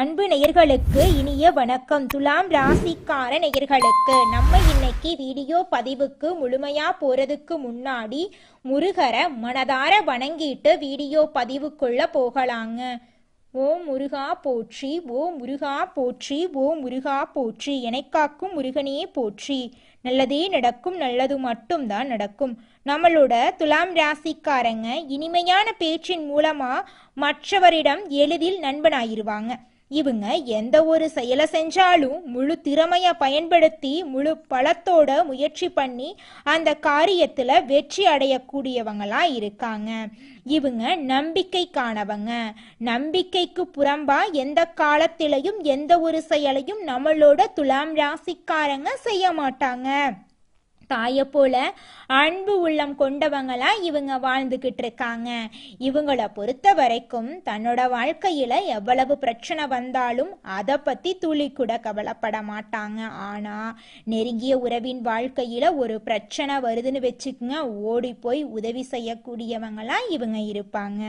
அன்பு நேயர்களுக்கு இனிய வணக்கம். துலாம் ராசிக்கார நேயர்களுக்கு நம்ம இன்னைக்கு வீடியோ பதிவுக்கு முழுமையா போறதுக்கு முன்னாடி முருகரை மனதார வணங்கிட்டு வீடியோ பதிவுக்குள்ள போகலாங்க. ஓ முருகா போற்றி ஓ முருகா போற்றி ஓ முருகா போற்றி எனக்காக்கும் முருகனே போற்றி. நல்லதே நடக்கும் நல்லது மட்டும்தான் நடக்கும். நம்மளோட துலாம் ராசிக்காரங்க இனிமையான பேச்சின் மூலமா மற்றவரிடம் எளிதில் நண்பனாயிருவாங்க. இவங்க எந்த ஒரு செயலை செஞ்சாலும் முழு திறமையை பயன்படுத்தி முழு பலத்தோட முயற்சி பண்ணி அந்த காரியத்தில் வெற்றி அடையக்கூடியவங்களாக இருக்காங்க. இவங்க நம்பிக்கைக்கானவங்க. நம்பிக்கைக்கு புறம்பா எந்த காலத்திலையும் எந்த ஒரு செயலையும் நம்மளோட துலாம் ராசிக்காரங்க செய்ய மாட்டாங்க. தாயை போல அன்பு உள்ளம் கொண்டவங்களா இவங்க வாழ்ந்துகிட்டு இருக்காங்க இவங்கள பொறுத்த வரைக்கும் தன்னோட வாழ்க்கையில எவ்வளவு பிரச்சனை வந்தாலும் அதை பத்தி துளி கூட கவலைப்பட மாட்டாங்க. ஆனா நெருங்கிய உறவின் வாழ்க்கையில ஒரு பிரச்சனை வருதுன்னு வச்சுக்கோங்க. ஓடி போய் உதவி செய்யக்கூடியவங்களா இவங்க இருப்பாங்க.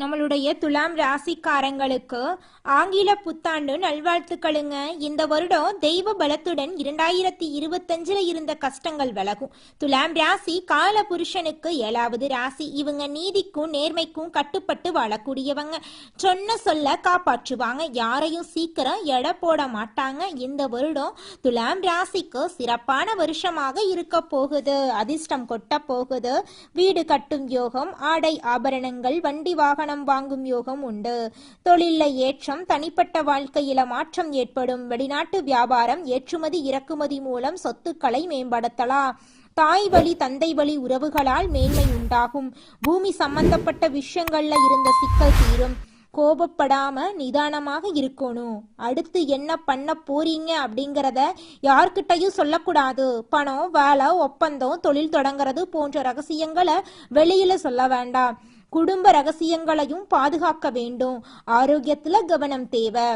நம்மளுடைய துலாம் ராசிக்காரங்களுக்கு ஆங்கில புத்தாண்டு நல்வாழ்த்துக்களுங்க. இந்த வருடம் தெய்வ பலத்துடன் இரண்டாயிரத்தி இருபத்தஞ்சில் இருந்த கஷ்டங்கள் விலகும். துலாம் ராசி கால புருஷனுக்கு ஏழாவது ராசி. இவங்க நீதிக்கும் நேர்மைக்கும் கட்டுப்பட்டு வாழக்கூடியவங்க. சொன்ன சொல்ல காப்பாற்றுவாங்க. யாரையும் சீக்கிரம் எடை போட மாட்டாங்க. இந்த வருடம் துலாம் ராசிக்கு சிறப்பான வருஷமாக இருக்க போகுது. அதிர்ஷ்டம் கொட்ட போகுது. வீடு கட்டும் யோகம் ஆடை ஆபரணங்கள் வண்டி பணம் வாங்கும் யோகம் உண்டு. தொழில ஏற்றம் தனிப்பட்ட வாழ்க்கையில மாற்றம் ஏற்படும். வெளிநாட்டு வியாபாரம் ஏற்றுமதி இறக்குமதி மூலம் சொத்துக்களை மேம்படுத்தலாம். தாய் வழி தந்தை வழி உறவுகளால் மேன்மை உண்டாகும். பூமி சம்பந்தப்பட்ட விஷயங்கள்ல இருந்த சிக்கல் தீரும். கோபப்படாம நிதானமாக இருக்கணும். அடுத்து என்ன பண்ண போறீங்க அப்படிங்கிறத யார்கிட்டயும் சொல்லக்கூடாது. பணம் வேலை ஒப்பந்தம் தொழில் தொடங்குறது போன்ற ரகசியங்களை வெளியில சொல்ல வேண்டாம். குடும்ப ரகசியங்களையும் பாதுகாக்க வேண்டும். ஆரோக்கியத்துல கவனம் தேவை.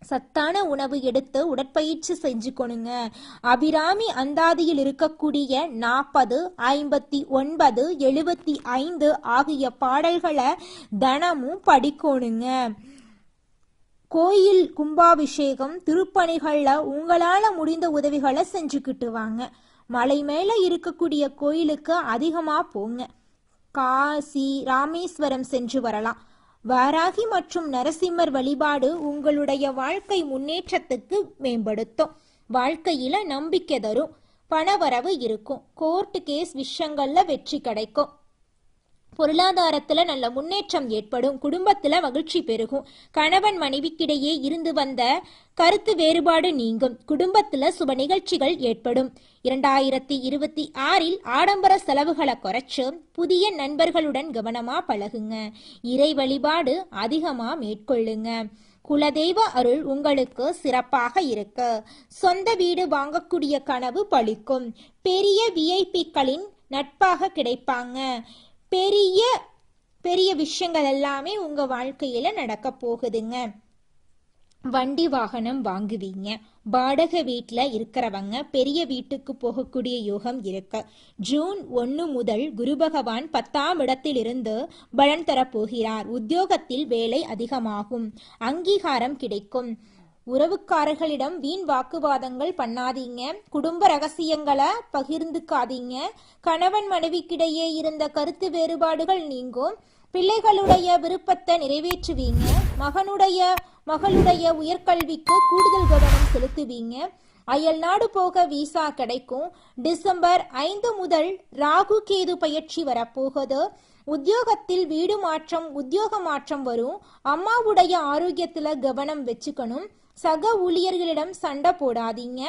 சத்தான உணவு எடுத்து உடற்பயிற்சி செஞ்சுக்கணுங்க அபிராமி அந்தாதியில் இருக்கக்கூடிய நாற்பது ஐம்பத்தி ஒன்பது எழுபத்தி ஐந்து ஆகிய பாடல்களை தினமும் படிக்கணுங்க. கோயில் கும்பாபிஷேகம் திருப்பணிகளில் உங்களால் முடிந்த உதவிகளை செஞ்சுக்கிட்டு வாங்க. மலை மேலே இருக்கக்கூடிய கோயிலுக்கு அதிகமாக போங்க. காசி ராமேஸ்வரம் சென்று வரலாம். வாராகி மற்றும் நரசிம்மர் வழிபாடு உங்களுடைய வாழ்க்கை முன்னேற்றத்துக்கு மேம்படுத்தும். வாழ்க்கையில நம்பிக்கை தரும். பணவரவு இருக்கும். கோர்ட்டு கேஸ் விஷயங்கள்ல வெற்றி கிடைக்கும். பொருளாதாரத்துல நல்ல முன்னேற்றம் ஏற்படும் குடும்பத்துல மகிழ்ச்சி பெருகும். கணவன் மனைவிக்கிடையே இருந்து வந்த கருத்து வேறுபாடு நீங்கும். குடும்பத்துல சுப நிகழ்ச்சிகள் ஏற்படும். இரண்டாயிரத்தி இருபத்தி ஆறில் ஆடம்பர செலவுகளை குறைச்சு புதிய நண்பர்களுடன் கவனமா பழகுங்க. இறை வழிபாடு அதிகமா மேற்கொள்ளுங்க. குலதெய்வ அருள் உங்களுக்கு சிறப்பாக இருக்கு. சொந்த வீடு வாங்கக்கூடிய கனவு பழிக்கும். பெரிய விஐபிக்களின் நட்பாக கிடைப்பாங்க. பெரிய பெரிய விஷயங்கள் எல்லாமே உங்க வாழ்க்கையில நடக்க போகுதுங்க. வண்டி வாகனம் வாங்குவீங்க. வாடகை வீட்டில் இருக்கிறவங்க பெரிய வீட்டுக்கு போகக்கூடிய யோகம் இருக்கு. ஜூன் ஒன்று முதல் குரு பகவான் பத்தாம் இடத்திலிருந்து பலன் தரப்போகிறார் உத்தியோகத்தில் வேலை அதிகமாகும். அங்கீகாரம் கிடைக்கும். உறவுக்காரர்களிடம் வீண் வாக்குவாதங்கள் பண்ணாதீங்க. குடும்ப ரகசியங்களை பகிர்ந்துக்காதீங்க. கணவன் மனைவிக்கிடையே இருந்த கருத்து வேறுபாடுகள் நீங்கும். பிள்ளைகளுடைய விருப்பத்தை நிறைவேற்றுவீங்க. மகனுடைய மகளுடைய உயர்கல்விக்கு கூடுதல் கவனம் செலுத்துவீங்க. அயல் நாடு போக விசா கிடைக்கும். டிசம்பர் ஐந்து முதல் ராகு கேது பயிற்சி வரப்போகுது. உத்தியோகத்தில் வீடு மாற்றம் உத்தியோக மாற்றம் வரும். அம்மாவுடைய ஆரோக்கியத்துல கவனம் வச்சுக்கணும். சக ஊழியர்களிடம் சண்டை போடாதீங்க.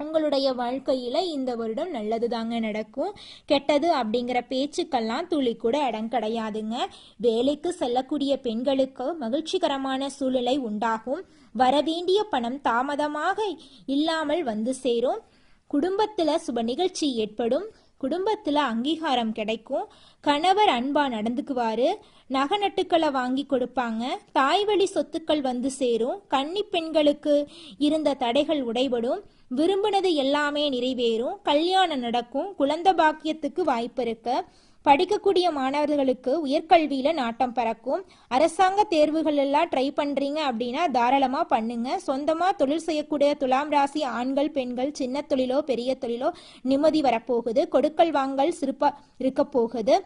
உங்களுடைய வாழ்க்கையில இந்த வருடம் நல்லது தாங்க நடக்கும். கெட்டது அப்படிங்கிற பேச்சுக்கெல்லாம் துளி கூட இடம் கிடையாதுங்க. வேலைக்கு செல்லக்கூடிய பெண்களுக்கு மகிழ்ச்சிகரமான சூழ்நிலை உண்டாகும். வரவேண்டிய பணம் தாமதமாக இல்லாமல் வந்து சேரும். குடும்பத்தில் சுப நிகழ்ச்சி ஏற்படும். குடும்பத்தில் அங்கீகாரம் கிடைக்கும். கணவர் அன்பா நடந்துக்குவாரு. நகை நட்டுக்களை வாங்கி கொடுப்பாங்க. தாய் வழி சொத்துக்கள் வந்து சேரும். கன்னி பெண்களுக்கு இருந்த தடைகள் உடைபடும். விரும்பினது எல்லாமே நிறைவேறும். கல்யாணம் நடக்கும். குழந்தை பாக்கியத்துக்கு வாய்ப்பு இருக்கு. படிக்கக்கூடிய மாணவர்களுக்கு உயர்கல்வியில நாட்டம் பறக்கும். அரசாங்க தேர்வுகள் எல்லாம் ட்ரை பண்றீங்க அப்படின்னா தாராளமா பண்ணுங்க. சொந்தமா தொழில் செய்யக்கூடிய துலாம் ராசி ஆண்கள் பெண்கள் சின்ன தொழிலோ பெரிய தொழிலோ நிம்மதி வரப்போகுது. கொடுக்கல் வாங்கல் சிறப்பா இருக்க போகுது.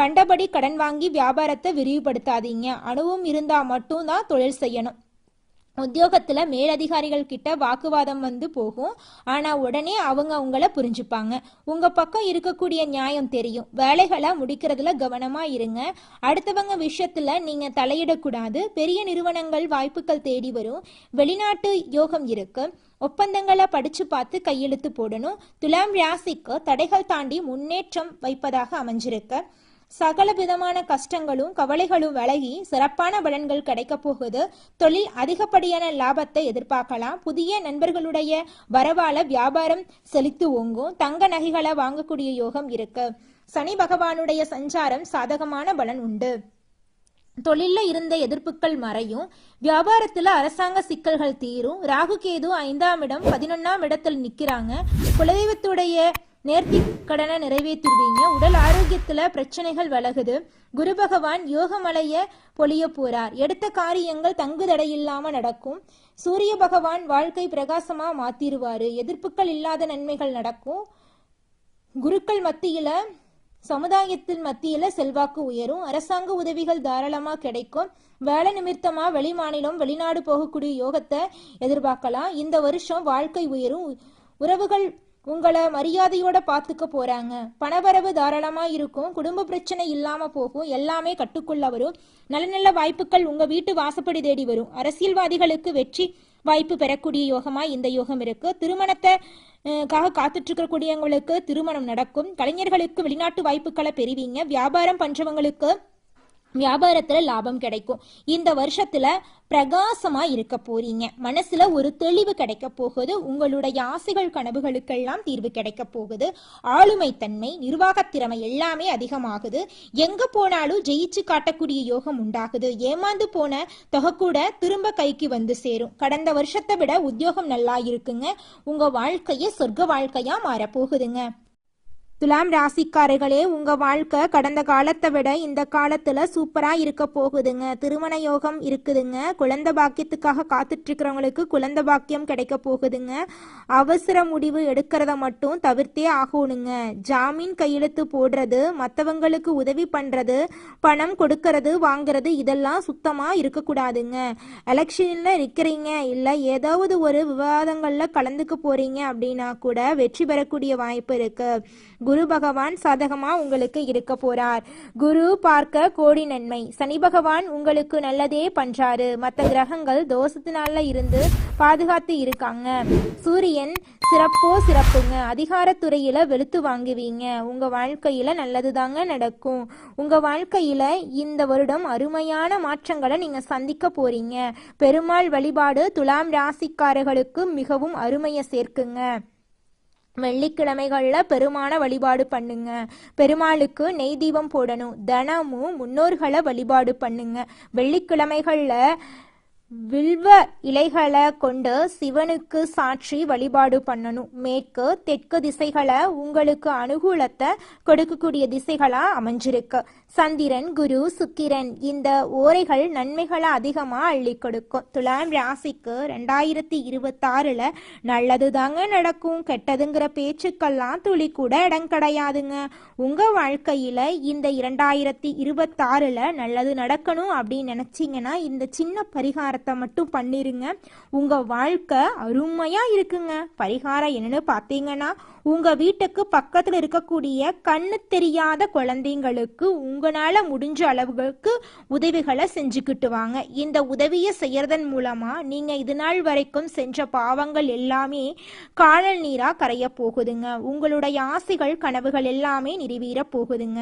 கண்டபடி கடன் வாங்கி வியாபாரத்தை விரிவுபடுத்தாதீங்க. அணுவும் இருந்தா மட்டும்தான் தொழில் செய்யணும். உத்தியோகத்துல மேலதிகாரிகள் கிட்ட வாக்குவாதம் வந்து போகும். ஆனா உடனே அவங்க உங்களை புரிஞ்சுப்பாங்க. உங்க பக்கம் இருக்கக்கூடிய நியாயம் தெரியும். வேலைகளை முடிக்கிறதுல கவனமா இருங்க. அடுத்தவங்க விஷயத்துல நீங்க தலையிடக்கூடாது. பெரிய நிறுவனங்கள் வாய்ப்புகள் தேடி வரும். வெளிநாட்டு யோகம் இருக்கு. ஒப்பந்தங்களை படிச்சு பார்த்து கையெழுத்து போடணும். துலாம் ராசிக்கு தடைகள் தாண்டி முன்னேற்றம் வைப்பதாக அமைஞ்சிருக்கு. சகல விதமான கஷ்டங்களும் கவலைகளும் விலகி சிறப்பான பலன்கள் கிடைக்கப் போகுது. தொழில் அதிகப்படியான லாபத்தை எதிர்பார்க்கலாம். புதிய நண்பர்களுடைய வரவால வியாபாரம் செலுத்து ஓங்கும். தங்க நகைகளை வாங்கக்கூடிய யோகம் இருக்கு. சனி பகவானுடைய சஞ்சாரம் சாதகமான பலன் உண்டு. தொழில்ல இருந்த எதிர்ப்புகள் மறையும். வியாபாரத்துல அரசாங்க சிக்கல்கள் தீரும். ராகு கேது ஐந்தாம் இடம் பதினொன்னாம் இடத்தில் நிக்கிறாங்க. குலதெய்வத்துடைய நேர்த்தி கடனை நிறைவேற்றிடுவீங்க. உடல் ஆரோக்கியத்துல பிரச்சனைகள் விலகுது குரு பகவான் யோகமலைய பொழிய போறார். எடுத்த காரியங்கள் தங்கு தடை நடக்கும். சூரிய பகவான் வாழ்க்கை பிரகாசமா மாத்திருவாரு எதிர்ப்புகள் இல்லாத நன்மைகள் நடக்கும். குருக்கள் மத்தியில சமுதாயத்தின் மத்தியில செல்வாக்கு உயரும். அரசாங்க உதவிகள் தாராளமா கிடைக்கும். வேலை நிமித்தமா வெளிமாநிலம் வெளிநாடு போகக்கூடிய யோகத்தை எதிர்பார்க்கலாம். இந்த வருஷம் வாழ்க்கை உயரும். உறவுகள் உங்களை மரியாதையோட பார்த்துக்க போறாங்க. பணவரவு தாராளமா இருக்கும். குடும்ப பிரச்சனை இல்லாம போகும். எல்லாமே கட்டுக்குள்ள வரும். நல்ல நல்ல வாய்ப்புகள் உங்க வீட்டு வாசப்படி தேடி வரும். அரசியல்வாதிகளுக்கு வெற்றி வாய்ப்பு பெறக்கூடிய யோகமா இந்த யோகம் இருக்கு. திருமணத்தை காக காத்துட்டு இருக்கக்கூடியவங்களுக்கு திருமணம் நடக்கும். கலைஞர்களுக்கு வெளிநாட்டு வாய்ப்புகளை பெறுவீங்க. வியாபாரம் பண்றவங்களுக்கு வியாபாரத்துல லாபம் கிடைக்கும். இந்த வருஷத்துல பிரகாசமா இருக்க போறீங்க. மனசுல ஒரு தெளிவு கிடைக்க போகுது. உங்களுடைய ஆசைகள் கனவுகளுக்கெல்லாம் தீர்வு கிடைக்க போகுது. ஆளுமை தன்மை நிர்வாகத் திறமை எல்லாமே அதிகமாகுது. எங்க போனாலும் ஜெயிச்சு காட்டக்கூடிய யோகம் உண்டாகுது. ஏமாந்து போன தொகை கூட திரும்ப கைக்கு வந்து சேரும். கடந்த வருஷத்தை விட உத்தியோகம் நல்லா இருக்குங்க. உங்க வாழ்க்கையே சொர்க்க வாழ்க்கையா மாறப்போகுதுங்க துலாம் ராசிக்காரர்களே உங்க வாழ்க்கை கடந்த காலத்தை விட இந்த காலத்துல சூப்பரா இருக்க போகுதுங்க. திருமண யோகம் இருக்குதுங்க. குழந்தை பாக்கியத்துக்காக காத்துட்டு இருக்கிறவங்களுக்கு குழந்தை பாக்கியம் கிடைக்க போகுதுங்க. அவசர முடிவு எடுக்கிறத மட்டும் தவிர்த்தே ஆகணுங்க. ஜாமீன் கையெழுத்து போடுறது மற்றவங்களுக்கு உதவி பண்றது பணம் கொடுக்கறது வாங்குறது இதெல்லாம் சுத்தமா இருக்கக்கூடாதுங்க. எலெக்ஷன்ல இருக்கிறீங்க இல்ல ஏதாவது ஒரு விவாதங்கள்ல கலந்துக்க போறீங்க அப்படின்னா கூட வெற்றி பெறக்கூடிய வாய்ப்பு இருக்கு. குரு பகவான் சாதகமா உங்களுக்கு இருக்க போறார். குரு பார்க்க கோடி நன்மை. சனி பகவான் உங்களுக்கு நல்லதே பண்றாரு. மற்ற கிரகங்கள் தோஷத்தினால இருந்து பாதுகாத்து இருக்காங்க. சூரியன் சிறப்போ சிறப்புங்க. அதிகாரத்துறையில வெளுத்து வாங்குவீங்க. உங்க வாழ்க்கையில நல்லதுதாங்க நடக்கும். உங்க வாழ்க்கையில இந்த வருடம் அருமையான மாற்றங்களை நீங்க சந்திக்க போறீங்க. பெருமாள் வழிபாடு துலாம் ராசிக்காரர்களுக்கு மிகவும் அருமையை சேர்க்குங்க. வெள்ளிக்கிழமைகளில் பெருமான வழிபாடு பண்ணுங்க. பெருமாளுக்கு நெய் தீபம் போடணும். தினமும் முன்னோர்களை வழிபாடு பண்ணுங்க. வெள்ளிக்கிழமைகளில் வில்வ இலைகளை கொண்டு சிவனுக்கு சாட்சி வழிபாடு பண்ணணும். மேற்கு தெற்கு திசைகளை உங்களுக்கு அனுகூலத்தை கொடுக்கக்கூடிய திசைகளாக அமைஞ்சிருக்கு. சந்திரன் குரு சுக்கிரன் இந்த ஓரைகள் நன்மைகளை அதிகமாக அள்ளி கொடுக்கும். துலாம் ராசிக்கு ரெண்டாயிரத்தி இருபத்தாறில் நல்லது தாங்க நடக்கும். கெட்டதுங்கிற பேச்சுக்கெல்லாம் துளி கூட இடம் கிடையாதுங்க. உங்கள் வாழ்க்கையில் இந்த இரண்டாயிரத்தி இருபத்தாறில் நல்லது நடக்கணும் அப்படின்னு நினச்சிங்கன்னா இந்த சின்ன பரிகாரத்தை மட்டும் பண்ணிருங்க. உங்கள் வாழ்க்கை அருமையாக இருக்குங்க. பரிகாரம் என்னன்னு பார்த்தீங்கன்னா உங்க வீட்டுக்கு பக்கத்துல இருக்கக்கூடிய கண்ணு தெரியாத குழந்தைங்களுக்கு உங்களால முடிஞ்ச அளவுகளுக்கு உதவிகளை செஞ்சுக்கிட்டு வாங்க இந்த உதவியை செய்யறதன் மூலமா நீங்க இது நாள் வரைக்கும் செஞ்ச பாவங்கள் எல்லாமே காணல் நீரா கரைய போகுதுங்க. உங்களுடைய ஆசைகள் கனவுகள் எல்லாமே நிறைவேற போகுதுங்க.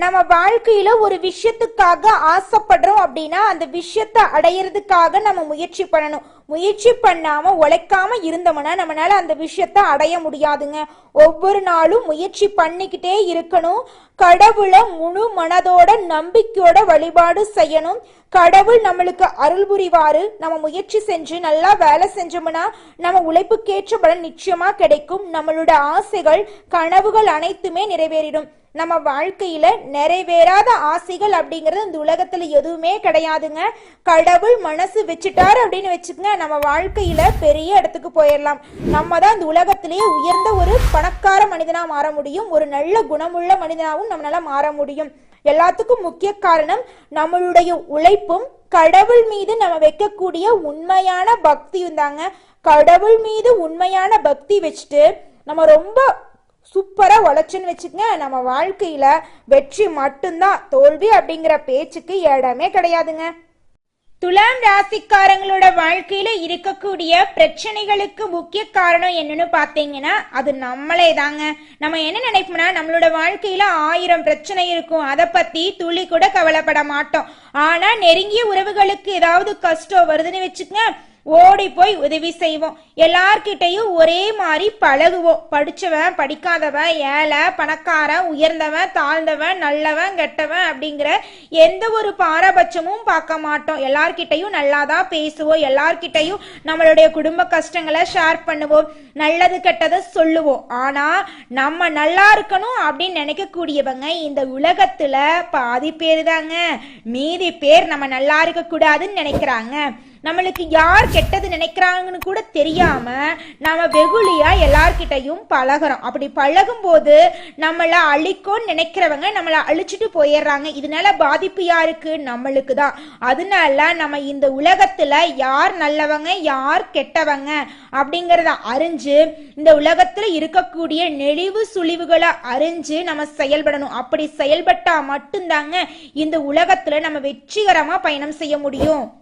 நம்ம வாழ்க்கையில ஒரு விஷயத்துக்காக ஆசைப்படுறோம் அப்படின்னா அந்த விஷயத்தை அடையிறதுக்காக நம்ம முயற்சி பண்ணணும். முயற்சி பண்ணாம உழைக்காம இருந்தோம்னா நம்மளால அந்த விஷயத்தை அடைய முடியாதுங்க. ஒவ்வொரு நாளும் முயற்சி பண்ணிக்கிட்டே இருக்கணும். கடவுளை முழு மனதோட நம்பிக்கையோட வழிபாடு செய்யணும். கடவுள் நம்மளுக்கு அருள் புரிவாரு. நம்ம முயற்சி செஞ்சு நல்லா வேலை செஞ்சோம்னா நம்ம உழைப்புக்கேற்ற பலன் நிச்சயமா கிடைக்கும். நம்மளோட ஆசைகள் கனவுகள் அனைத்துமே நிறைவேறிடும். நம்ம வாழ்க்கையில நிறைவேறாத ஆசைகள் அப்படிங்கிறது இந்த உலகத்துல எதுவுமே கிடையாதுங்க. கடவுள் மனசு வச்சுட்டாரு அப்படின்னு வச்சுக்கோங்க நம்ம வாழ்க்கையில பெரிய இடத்துக்கு போயிடலாம் நம்ம தான் இந்த உலகத்திலேயே உயர்ந்த ஒரு பணக்கார மனிதனா மாற முடியும். ஒரு நல்ல குணமுள்ள மனிதனாவும் நம்மளால மாற முடியும். எல்லாத்துக்கும் முக்கிய காரணம் நம்மளுடைய உழைப்பும் கடவுள் மீது நம்ம வைக்கக்கூடிய உண்மையான பக்தியும் தாங்க கடவுள் மீது உண்மையான பக்தி வச்சுட்டு நம்ம ரொம்ப சூப்பராக உழைச்சுன்னு வச்சுக்கங்க. நம்ம வாழ்க்கையில் வெற்றி மட்டும்தான். தோல்வி அப்படிங்கிற பேச்சுக்கு இடமே கிடையாதுங்க. துலாம் ராசிக்காரங்களோட வாழ்க்கையில இருக்கக்கூடிய பிரச்சனைகளுக்கு முக்கிய காரணம் என்னன்னு பாத்தீங்கன்னா அது நம்மளே தாங்க நம்ம என்ன நினைப்போம்னா நம்மளோட வாழ்க்கையில ஆயிரம் பிரச்சனை இருக்கும். அதை பத்தி துளி கூட கவலைப்பட மாட்டோம். ஆனா நெருங்கிய உறவுகளுக்கு ஏதாவது கஷ்டம் வருதுன்னு வச்சுக்கங்க. ஓடி போய் உதவி செய்வோம். எல்லார்கிட்டையும் ஒரே மாதிரி பழகுவோம். படித்தவன் படிக்காதவன் ஏழை பணக்காரன் உயர்ந்தவன் தாழ்ந்தவன் நல்லவன் கெட்டவன் அப்படிங்கிற எந்த ஒரு பாரபட்சமும் பார்க்க மாட்டோம். எல்லார்கிட்டையும் நல்லா தான் பேசுவோம். எல்லார்கிட்டையும் நம்மளுடைய குடும்ப கஷ்டங்களை ஷேர் பண்ணுவோம். நல்லது கெட்டதை சொல்லுவோம். ஆனால் நம்ம நல்லா இருக்கணும் அப்படின்னு நினைக்கக்கூடியவங்க இந்த உலகத்தில் பாதி பேர் தாங்க. மீதி பேர் நம்ம நல்லா இருக்கக்கூடாதுன்னு நினைக்கிறாங்க. நம்மளுக்கு யார் கெட்டது நினைக்கிறாங்கன்னு கூட தெரியாம நாம வெகுளியா எல்லார்கிட்டையும் பழகுறோம். அப்படி பழகும் போது நம்மளை அழிக்கும்னு நினைக்கிறவங்க நம்மளை அழிச்சிட்டு போயிடுறாங்க இதனால பாதிப்பு யாருக்கு? நம்மளுக்கு தான். அதனால நம்ம இந்த உலகத்துல யார் நல்லவங்க யார் கெட்டவங்க அப்படிங்கிறத அறிஞ்சு இந்த உலகத்துல இருக்கக்கூடிய நெளிவு சுழிவுகளை அறிஞ்சு நம்ம செயல்படணும். அப்படி செயல்பட்டா மட்டும்தாங்க இந்த உலகத்துல நம்ம வெற்றிகரமா பயணம் செய்ய முடியும்.